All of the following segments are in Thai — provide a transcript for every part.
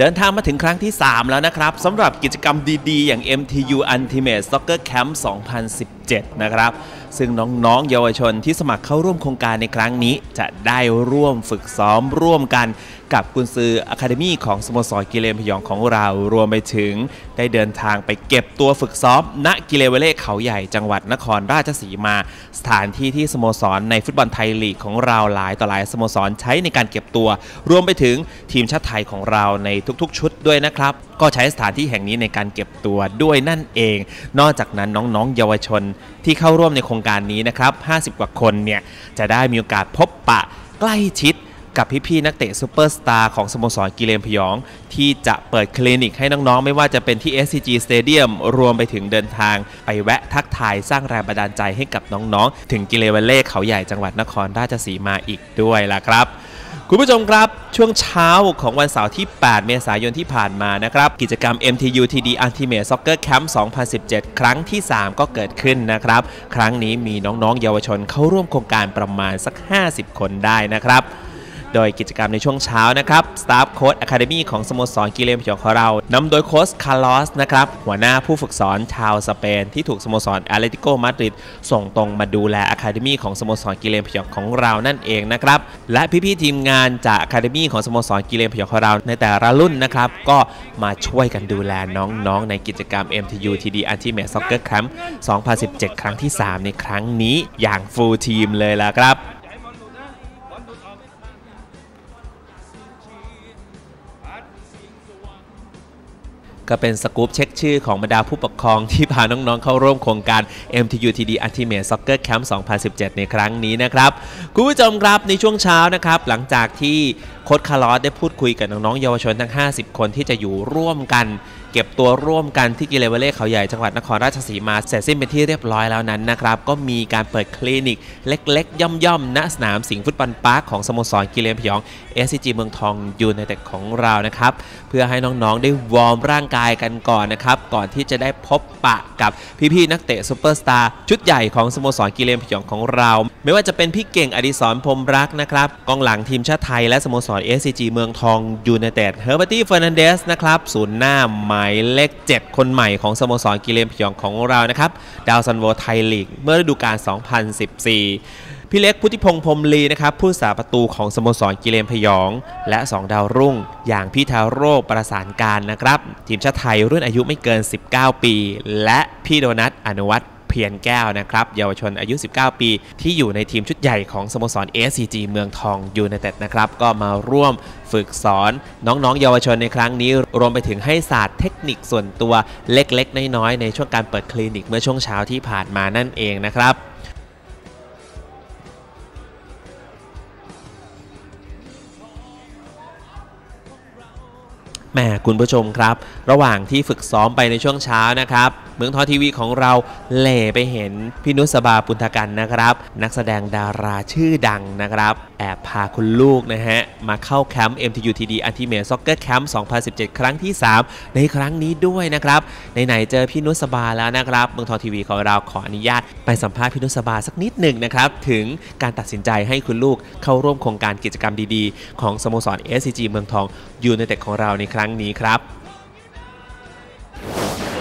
เดินทางมาถึงครั้งที่ 3 แล้วนะครับสำหรับกิจกรรมดีๆ อย่าง MTU Ultimate Soccer Camp 2010 2017 นะครับ ซึ่งน้องๆเยาวชนที่สมัครเข้าร่วมโครงการในครั้งนี้ จะได้ร่วมฝึกซ้อมร่วมกันกับกุนซืออะคาเดมี่ของสโมสรกิเลนพยองของเรา รวมไปถึงได้เดินทางไปเก็บตัวฝึกซ้อม ณกิเลเวเล่เขาใหญ่จังหวัดนครราชสีมา สถานที่ที่สโมสรในฟุตบอลไทยลีกของเราหลายต่อหลายสโมสรใช้ในการเก็บตัว รวมไปถึงทีมชาติไทยของเราในทุกๆ ชุดด้วยนะครับ ก็ใช้สถานที่แห่งนี้ในการเก็บตัวด้วยนั่นเอง นอกจากนั้นน้องๆ เยาวชนที่เข้าร่วมในโครงการนี้นะครับ 50 กว่าคนเนี่ยจะได้มีโอกาสพบปะใกล้ชิดกับพี่ๆนักเตะซูเปอร์สตาร์ของสโมสรกิเลนพยอง ที่จะเปิดคลินิกให้น้องๆ ไม่ว่าจะเป็นที่ SCG Stadium รวมไปถึงเดินทาง ไปแวะทักทายสร้างแรงบันดาลใจให้กับน้องๆ ถึงกิเลเวเล่เขาใหญ่จังหวัดนครราชสีมาอีกด้วยล่ะครับ คุณผู้ชมครับ ช่วงเช้าของวันเสาร์ที่ 8 เมษายนที่ผ่านมานะครับ กิจกรรม MTU TD Ultimate Soccer Camp 2017 ครั้งที่ 3 ก็เกิดขึ้นนะครับ ครั้งนี้มีน้องๆ เยาวชนเข้าร่วมโครงการประมาณสัก 50 คนได้นะครับ โดยกิจกรรมในช่วงเช้านะครับ Staff Coach Academy ของสโมสรกิเลนพยองของเรานำโดยโค้ชคาร์ลอสนะครับ หัวหน้าผู้ฝึกสอนชาวสเปน ที่ถูกสโมสรอตเลติโกมาดริดส่งตรงมาดูแล Academy ของสโมสรกิเลนพยองของเรานั่นเองนะครับ และพี่ๆทีมงานจาก Academy ของสโมสรกิเลนพยองของเราในแต่ละรุ่นนะครับ ก็มาช่วยกันดูแลน้องๆ ในกิจกรรม MTU TD Ultimate Soccer Camp 2017 ครั้งที่ 3 ในครั้งนี้อย่างฟูลทีมเลยล่ะครับ ก็เป็นสกู๊ปเช็คชื่อของบรรดาผู้ปกครองที่พาน้องๆเข้าร่วมโครงการ MTU TD Ultimate Soccer Camp 2017 ในครั้งนี้นะครับคุณผู้ชมครับในช่วงเช้านะครับหลังจากที่โค้ชคาร์ลอสได้พูดคุยกับน้องๆเยาวชนทั้ง 50 คนที่จะอยู่ร่วมกัน เก็บตัวร่วมกันที่กิเลเวเล่เขาใหญ่จังหวัดนครราชสีมาเสร็จสิ้นเป็นที่เรียบร้อยแล้วนั้นนะครับ ก็มีการเปิดคลินิกเล็กๆ ย่อมๆณสนามสิงห์ฟุตบอลพาร์คของสโมสรกิเลนพยอง SCG เมืองทองยูไนเต็ดของเรานะครับ เพื่อให้น้องๆได้วอร์มร่างกายกันก่อนนะครับ ก่อนที่จะได้พบปะกับพี่ๆนักเตะซูเปอร์สตาร์ชุดใหญ่ของสโมสรกิเลนพยองของเรา ไม่ว่าจะเป็นพี่เก่งอดิศรพรมรักนะครับกองหลังทีมชาติไทยและสโมสร SCG เมืองทองยูไนเต็ดเฮอร์เบอร์ตี้เฟอร์นันเดสนะครับศูนย์หน้ามาายเลข 7 คนใหม่ของสโมสรกิเลนพยองของเรานะครับ ดาวซันโวไทยลีก เมื่อฤดูกาล 2014 พี่เล็กพุทธิพงษ์พรมลีนะครับผู้สาประตูของสโมสรกิเลนพยอง และ 2 ดาวรุ่ง อย่างพี่ทาโร่ประสานการนะครับ ทีมชาติไทยรุ่นอายุไม่เกิน 19 ปี และพี่โดนัทอนุวัฒน์ เพียรแก้วนะครับเยาวชนอายุ 19 ปี ที่อยู่ในทีมชุดใหญ่ของสโมสร SCG เมืองทองยูไนเต็ดนะครับก็มาร่วมฝึกสอนน้องๆ เยาวชนในครั้งนี้ รวมไปถึงให้ศาสตร์เทคนิคส่วนตัวเล็กๆ น้อยๆ ในช่วงการเปิดคลินิกเมื่อช่วงเช้าที่ผ่านมานั่นเองนะครับแหมคุณผู้ชมครับ ระหว่างที่ฝึกซ้อมไปในช่วงเช้านะครับ เมืองทองทีวีของเราเหล่ไปเห็นพี่นุสบาปุณธกันนะครับ นักแสดงดาราชื่อดังนะครับ แอบพาคุณลูกนะฮะ มาเข้าแคมป์ MTU TD Ultimate Soccer Camp 2017 ครั้งที่ 3 ในครั้งนี้ด้วยนะครับไหนๆเจอพี่นุสบาแล้วนะครับ เมืองทองทีวีของเราขออนุญาต ไปสัมภาษณ์พี่นุสบาสักนิดหนึ่งนะครับถึงการตัดสินใจให้คุณลูกเข้าร่วมโครงการกิจกรรมดีๆ ของสโมสร SCG เมืองทองยูไนเต็ดของเราในครั้งนี้ครับ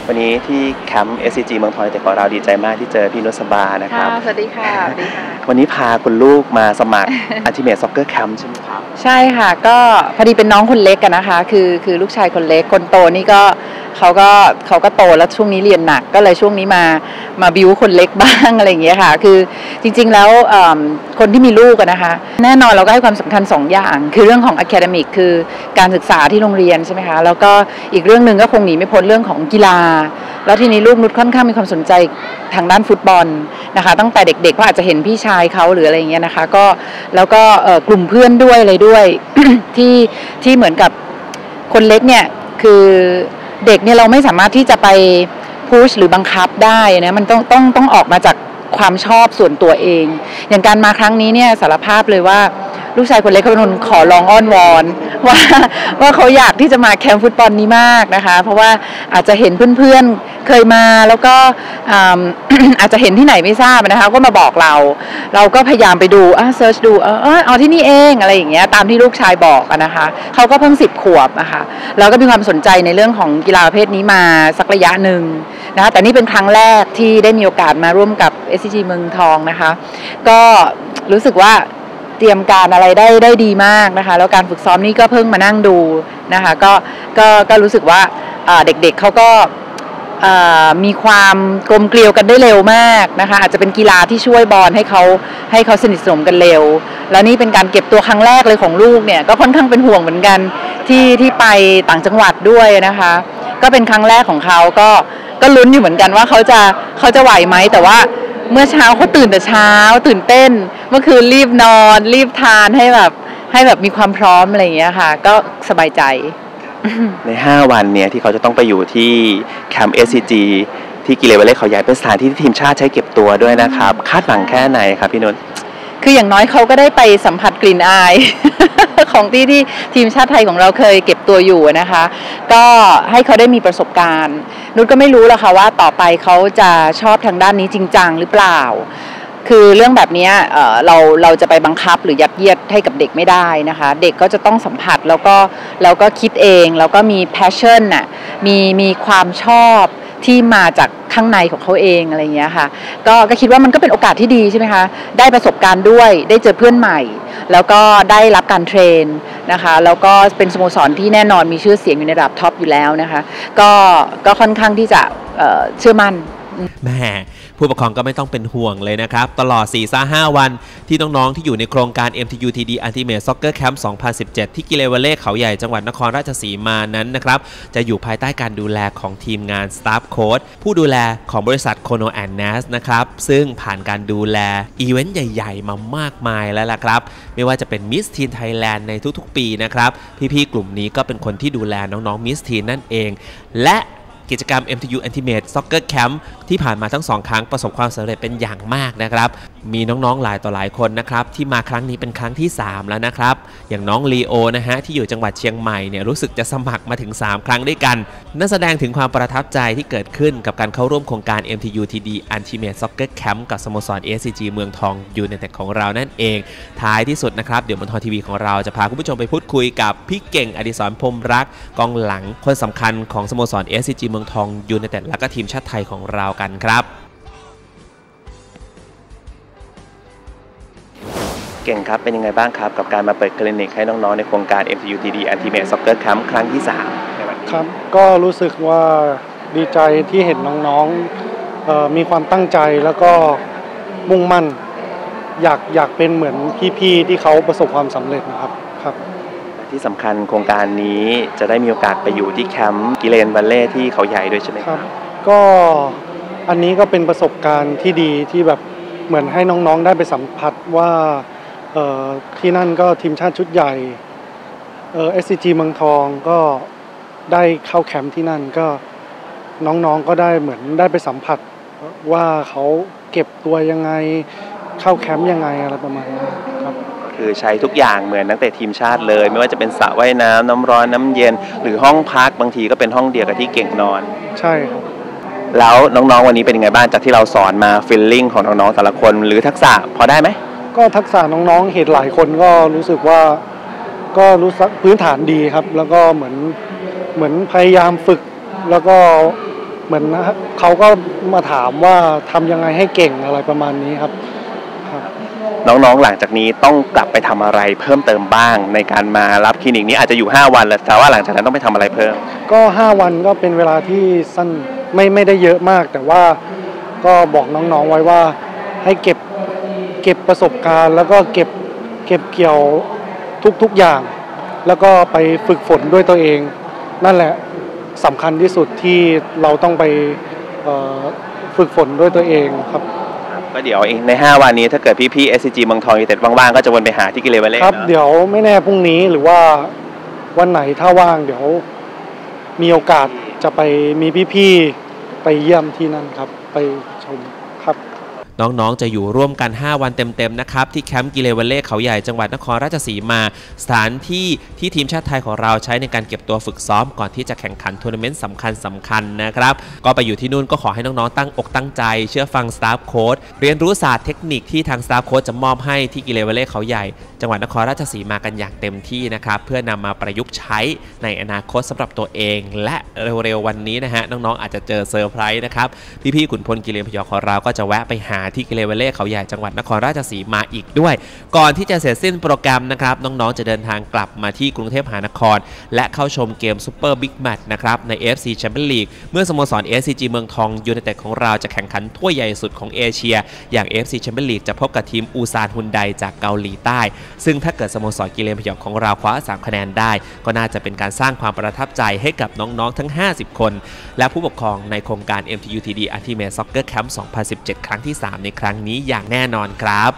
วันนี้ที่แคมป์ SCG เมืองทองแต่ของเราดีใจมากที่เจอพี่นุสบานะคค่ะรับสวัสดีค่ะสวัสดีค่ะ วันนี้พาคุณลูกมาสมัคร Ultimate Soccer Camp ใช่ไหมครับใช่ค่ะก็พอดีเป็นน้องคนเล็กกันนะคะ คือคือลูกชายคนเล็กคนโตนี่ก็เขาก็เขาก็โตแล้วช่วงนี้เรียนหนักก็เลยช่วงนี้มามาบิวคนเล็กบ้างอะไรอย่างเงี้ยค่ะ คือจริง ๆ แล้วคนที่มีลูกนะคะ แน่นอนเราก็ให้ความสำคัญสองอย่าง คือเรื่องของ academic คือการศึกษาที่โรงเรียนใช่ไหมคะแล้วก็อีกเรื่องหนึ่งก็คงหนีไม่พ้นเรื่องของกีฬา แล้วทีนี้ลูกนุชค่อนข้างมีความสนใจทางด้านฟุตบอลนะคะ ตั้งแต่เด็กๆก็อาจจะเห็นพี่ชายเขาหรืออะไรอย่างเงี้ยนะคะ ก็แล้วก็กลุ่มเพื่อนด้วยอะไรด้วยที่ที่เหมือนกับคนเล็กเนี่ยคือเด็กเนี่ยเราไม่สามารถที่จะไปพุชหรือบังคับได้นะมันต้องต้องต้องออกมาจากความชอบส่วนตัวเอง อย่างการมาครั้งนี้เนี่ยสารภาพเลยว่า ลูกชายคนเล็กเขาเป็นคนขอร้องอ้อนวอนว่าว่าเขาอยากที่จะมาแคมป์ฟุตบอลนี้มากนะคะ เพราะว่าอาจจะเห็นเพื่อนๆเคยมาแล้วก็อาจจะเห็นที่ไหนไม่ทราบนะคะก็มาบอกเรา เราก็พยายามไปดูอะเซิร์ชดูเออเอาที่นี่เองอะไรอย่างเงี้ยตามที่ลูกชายบอกนะคะเขาก็เพิ่งสิบขวบนะคะแล้วก็มีความสนใจในเรื่องของกีฬาประเภทนี้มาสักระยะหนึ่งนะคะแต่นี่เป็นครั้งแรกที่ได้มีโอกาสมาร่วมกับ SCG เมืองทองนะคะ ก็รู้สึกว่า เตรียมการอะไรได้ได้ดีมากนะคะ แล้วการฝึกซ้อมนี่ก็เพิ่งมานั่งดูนะคะก็ก็ก็รู้สึกว่าเด็กๆเขาก็มีความกลมเกลียวกันได้เร็วมากนะคะอาจจะเป็นกีฬาที่ช่วยบอลให้เขาให้เขาสนิทสนมกันเร็ว แล้วนี่เป็นการเก็บตัวครั้งแรกเลยของลูกเนี่ยก็ค่อนข้างเป็นห่วงเหมือนกันที่ที่ไปต่างจังหวัดด้วยนะคะ ก็เป็นครั้งแรกของเขาก็ ก็ลุ้นอยู่เหมือนกันว่าเขาจะเขาจะไหวไหมแต่ว่าเมื่อเช้าเขาตื่นแต่เช้า ตื่นเต้น เมื่อคืนรีบนอน รีบทานให้แบบให้แบบมีความพร้อมอะไรอย่างเงี้ยค่ะ ก็สบายใจ ใน 5 วันเนี่ยที่เขาจะต้องไปอยู่ที่แคมป์ SCG ที่กิเลเวเล่เขาใหญ่เป็นสถานที่ที่ทีมชาติใช้เก็บตัวด้วยนะครับ คาดหวังแค่ไหนครับพี่นนท์คืออย่างน้อยเขาก็ได้ไปสัมผัสกลิ่นอาย ของที่ที่ทีมชาติไทยของเราเคยเก็บตัวอยู่นะคะ ก็ให้เขาได้มีประสบการณ์ นุชก็ไม่รู้หรอกค่ะว่าต่อไปเขาจะชอบทางด้านนี้จริงจังหรือเปล่า คือเรื่องแบบนี้เเราเราจะไปบังคับหรือยัดเยียดให้กับเด็กไม่ได้นะคะ เด็กก็จะต้องสัมผัสแล้วก็แล้วก็คิดเองแล้วก็มี passion น่ะมีมีความชอบที่มาจากข้างในของเขาเองอะไรอย่างเงี้ยค่ะก็ก็คิดว่ามันก็เป็นโอกาสที่ดีใช่ไหมคะ ได้ประสบการณ์ด้วย ได้เจอเพื่อนใหม่ แล้วก็ได้รับการเทรนนะคะแล้วก็เป็นสโมสรที่แน่นอนมีชื่อเสียงอยู่ในระดับท็อปอยู่แล้วนะคะก็ก็ค่อนข้างที่จะเชื่อมั่น แม่ผู้ปกครองก็ไม่ต้องเป็นห่วงเลยนะครับ ตลอด 4 5 วันที่น้องๆที่อยู่ในโครงการ MTU TD Ultimate Soccer Camp 2017 ที่กิเลเวเล่เขาใหญ่จังหวัดนครราชสีมานั้นนะครับจะอยู่ภายใต้การดูแลของทีมงาน Staff Coach ผู้ดูแลของบริษัท Kono and Nas นะครับซึ่งผ่านการดูแลอีเวนต์ใหญ่ ๆ มามากมายแล้วล่ะครับ ไม่ว่าจะเป็น Miss Teen Thailand ในทุกๆ ปีนะครับพี่ๆกลุ่มนี้ก็เป็นคนที่ดูแลน้องๆ Miss Teen นั่นเอง และ กิจกรรม MTU Ultimate Soccer Camp ที่ผ่านมาทั้งสองครั้งประสบความสำเร็จเป็นอย่างมากนะครับ มีน้องๆหลายต่อหลายคนนะครับที่มาครั้งนี้เป็นครั้งที่ 3 แล้วนะครับ อย่างน้องลีโอนะฮะที่อยู่จังหวัดเชียงใหม่เนี่ยรู้สึกจะสมัครมาถึง 3 ครั้งด้วยกันนั่นแสดงถึงความประทับใจที่เกิดขึ้นกับการเข้าร่วมโครงการ MTU TD Ultimate Soccer Camp กับสโมสร SCG เมืองทองยูไนเต็ดของเรานั่นเอง ท้ายที่สุดนะครับเดี๋ยวบนทอทีวีของเราจะพาคุณผู้ชมไปพูดคุยกับพี่เก่งอดิศรพรมรักกองหลังคนสำคัญของสโมสร SCG เมืองทองยูไนเต็ดและก็ทีมชาติไทยของเรากันครับ เก่งครับเป็นยังไงบ้างครับ กับการมาเปิดคลินิกให้น้องๆในโครงการ MTU TD Ultimate Soccer Camp ครั้งที่3ในวันนี้ครับก็รู้สึกว่าดีใจที่เห็นน้องๆเอ่อมีความตั้งใจแล้วก็มุ่งมั่น อยากอยากเป็นเหมือนพี่ๆที่เขาประสบความสำเร็จนะครับครับ ที่สำคัญโครงการนี้จะได้มีโอกาสไปอยู่ที่แคมป์กิเลนวัลเล่ที่เขาใหญ่ด้วยใช่ไหมคครัรับ บ ก็อันนี้ก็เป็นประสบการณ์ที่ดีที่แบบเหมือนให้น้องๆได้ไปสัมผัสว่าเอ่อ ที่นั่นก็ทีมชาติชุดใหญ่เอ่อ SCG เมืองทองก็ได้เข้าแคมป์ที่นั่นก็น้องๆก็ได้เหมือนได้ไปสัมผัสว่าเขาเก็บตัวยังไงเข้าแคมป์ยังไงอะไรประมาณนี้ครับคือใช้ทุกอย่างเหมือนนักเตะทีมชาติเลย ไม่ว่าจะเป็นสระว่ายน้ำน้ำร้อนน้ำเย็น หรือห้องพักบางทีก็เป็นห้องเดียวกับที่เก่งนอน ใช่ครับแล้วน้องๆวันนี้เป็นยังไงบ้างจากที่เราสอนมาฟิลลิ่งของน้องๆแต่ละคน หรือทักษะพอได้ไหม ก็ทักษะน้องๆ เห็นหลายคนก็รู้สึกว่าก็รู้สึกพื้นฐานดีครับ แล้วก็เหมือนเหมือนพยายามฝึก แล้วก็เหมือนนะเขาก็มาถามว่าทำยังไงให้เก่งอะไรประมาณนี้ครับครับน้องๆ หลังจากนี้ต้องกลับไปทำอะไรเพิ่มเติมบ้าง ในการมารับคลินิกนี้อาจจะอยู่ 5 วันแล้วแต่ว่าหลังจากนั้นต้องไปทำอะไรเพิ่ม ก็ 5 วันก็เป็นเวลาที่สั้นไม่ไม่ได้เยอะมาก แต่ว่าก็บอกน้องๆไว้ว่าให้เก็บ เก็บประสบการณ์ แล้วก็เก็บเก็บเกี่ยวทุกๆอย่าง แล้วก็ไปฝึกฝนด้วยตัวเอง นั่นแหละสำคัญที่สุดที่เราต้องไปเอ่อฝึกฝนด้วยตัวเองครับก็เดี๋ยวอีกใน 5 วันนี้ถ้าเกิดพี่ๆ SCG เมืองทองยูไนเต็ดว่างๆ ก็จะวนไปหาที่กิเลเวเล่ครับเนอะเดี๋ยวไม่แน่พรุ่งนี้หรือว่าวันไหนถ้าว่างเดี๋ยวมีโอกาสจะไปมีพี่ๆ ไปเยี่ยมที่นั่นครับไปชมครับ น้องๆ จะอยู่ร่วมกัน 5 วันเต็มๆ นะครับ ที่แคมป์กิเลเวเล่เขาใหญ่จังหวัดนครราชสีมา สถานที่ที่ทีมชาติไทยของเราใช้ในการเก็บตัวฝึกซ้อมก่อนที่จะแข่งขันทัวร์นาเมนต์สำคัญสำคัญนะครับ ก็ไปอยู่ที่นู่นก็ขอให้น้องๆ ตั้งอกตั้งใจ เชื่อฟังสตาฟโค้ดเรียนรู้ศาสตร์เทคนิคที่ทางสตาฟโค้ดจะมอบให้ที่กิเลเวเล่เขาใหญ่ จังหวัดนครราชสีมากันอย่างเต็มที่นะครับเพื่อนำมาประยุกต์ใช้ในอนาคตสำหรับตัวเอง และเร็วๆวันนี้นะฮะน้องๆอาจจะเจอเซอร์ไพรส์นะครับพี่ๆขุนพลกิเลนพยอของเราก็จะแวะไปหาที่เกเลเวเล่เขาใหญ่จังหวัดนครราชสีมาอีกด้วย ก่อนที่จะเสร็จสิ้นโปรแกรมนะครับน้องๆจะเดินทางกลับมาที่กรุงเทพมหานคร และเข้าชมเกมซูเปอร์บิ๊กแมตช์นะครับใน AFC Champions League เมื่อสโมสร SCG เมืองทองยูไนเต็ดของเราจะแข่งขันถ้วยใหญ่สุดของเอเชีย อย่าง AFC Champions League จะพบกับทีมอูซานฮุนไดจากเกาหลีใต้ ซึ่งถ้าเกิดสโมสรกิเลนพยองของเราคว้า 3 คะแนนได้ ก็น่าจะเป็นการสร้างความประทับใจให้กับน้องๆทั้ง 50 คน และผู้ปกครองในโครงการ MTUTD Ultimate Soccer Camp 2017 ครั้งที่3 ในครั้งนี้อย่างแน่นอนครับ